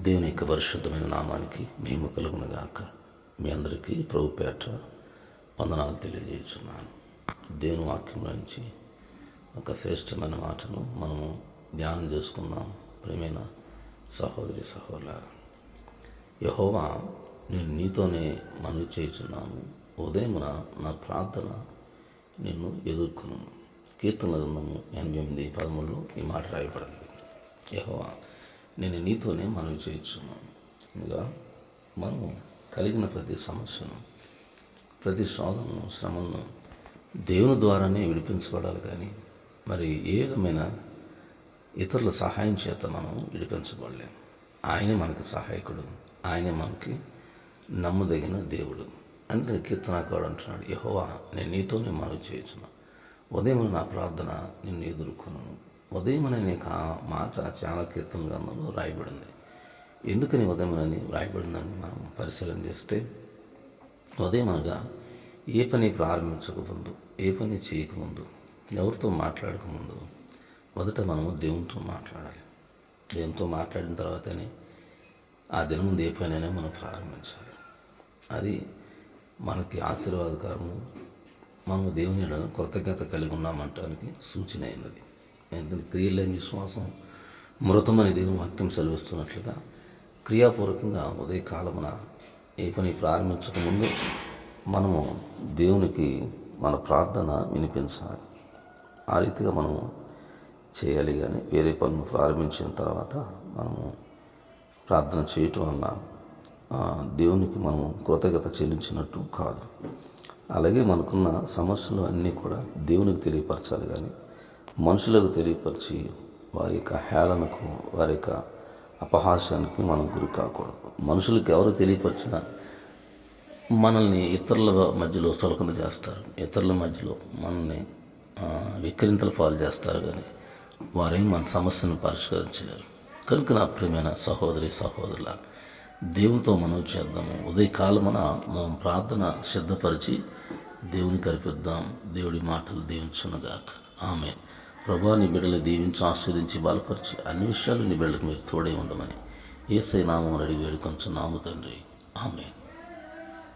దేవుని యొక్క పరిశుద్ధమైన నామానికి మేము కలుగునగాక. మీ అందరికీ ప్రభు పేట వందనాలు తెలియజేస్తున్నాను. దేవుని వాక్యం నుంచి ఒక శ్రేష్టమైన మాటను మనము ధ్యానం చేసుకుందాం. ప్రేమైన సహోదరి సహోదర యహోవా నేను నీతోనే మనవి చేస్తున్నాను ఉదయమున నా ప్రార్థన నిన్ను ఎదుర్కొన్నాను కీర్తన గ్రంథము ఎనభై ఎనిమిది పదమూడులో ఈ మాట రాయబడింది యహోవా నేను నీతోనే మనవి చేయించున్నాను. ఇంకా మనం కలిగిన ప్రతి సమస్యను ప్రతి శోధనను శ్రమను దేవుని ద్వారానే విడిపించబడాలి కానీ మరి ఏ విధమైన ఇతరుల సహాయం చేత మనం విడిపించబడలేం. ఆయనే మనకి సహాయకుడు ఆయనే మనకి నమ్మదగిన దేవుడు. అంటే కీర్తనాకాడు అంటున్నాడు యహోవా నేను నీతోనే మనవి చేయుచున్నా. ఉదయం నా ప్రార్థన నిన్ను ఎదుర్కొన్నాను ఉదయం అనే మాట చాలా కీర్తన గ్రంథంలో రాయబడింది. ఎందుకని ఉదయం అని రాయబడిందని మనం పరిశీలన చేస్తే ఉదయం అనగా ఏ పని ప్రారంభించకముందు ఏ పని చేయకముందు ఎవరితో మాట్లాడకముందు మొదట మనము దేవునితో మాట్లాడాలి. దేవునితో మాట్లాడిన తర్వాతనే ఆ దినం ముందు ఏ పనైనా మనం ప్రారంభించాలి. అది మనకి ఆశీర్వాదకరము మనము దేవుని కృతజ్ఞత కలిగి ఉన్నామంటానికి సూచన అయినది. ఎందుకంటే క్రియలేని విశ్వాసం. మృతమని దేవుని వాక్యం సెలవిస్తున్నట్లుగా క్రియాపూర్వకంగా ఉదయకాలమున ఏ పని ప్రారంభించకముందు మనము దేవునికి మన ప్రార్థన వినిపించాలి. ఆ రీతిగా మనము చేయాలి కానీ వేరే పనులు ప్రారంభించిన తర్వాత మనము ప్రార్థన చేయటం వల్ల దేవునికి మనము కృతజ్ఞత చెల్లించినట్టు కాదు. అలాగే మనకున్న సమస్యలు అన్నీ కూడా దేవునికి తెలియపరచాలి కానీ మనుషులకు తెలియపరిచి వారి యొక్క హేళనకు వారి యొక్క అపహాస్యానికి మనం గురి కాకూడదు. మనుషులకు ఎవరు తెలియపరిచినా మనల్ని ఇతరుల మధ్యలో చులకన చేస్తారు. ఇతరుల మధ్యలో మనల్ని విక్రింతల పాలు చేస్తారు కానీ వారేం మన సమస్యను పరిష్కరించలేరు. కనుక నా ప్రియమైన సహోదరి సహోదరుల దేవునితో మనం చేద్దాము. ఉదయకాలమున మనం ప్రార్థన సిద్ధపరిచి దేవునికి అర్పిద్దాం దేవుడి మాటలు దీవించునగాక ఆమె ప్రభా నీ బిడ్డలు దీవించి ఆస్వాదించి బలపరిచి అన్ని విషయాలు నీ బిడ్డలకు మీరు తోడే ఉండమని ఏసై నామం అడిగి వేడుకొంచు నాము తండ్రి. ఆమె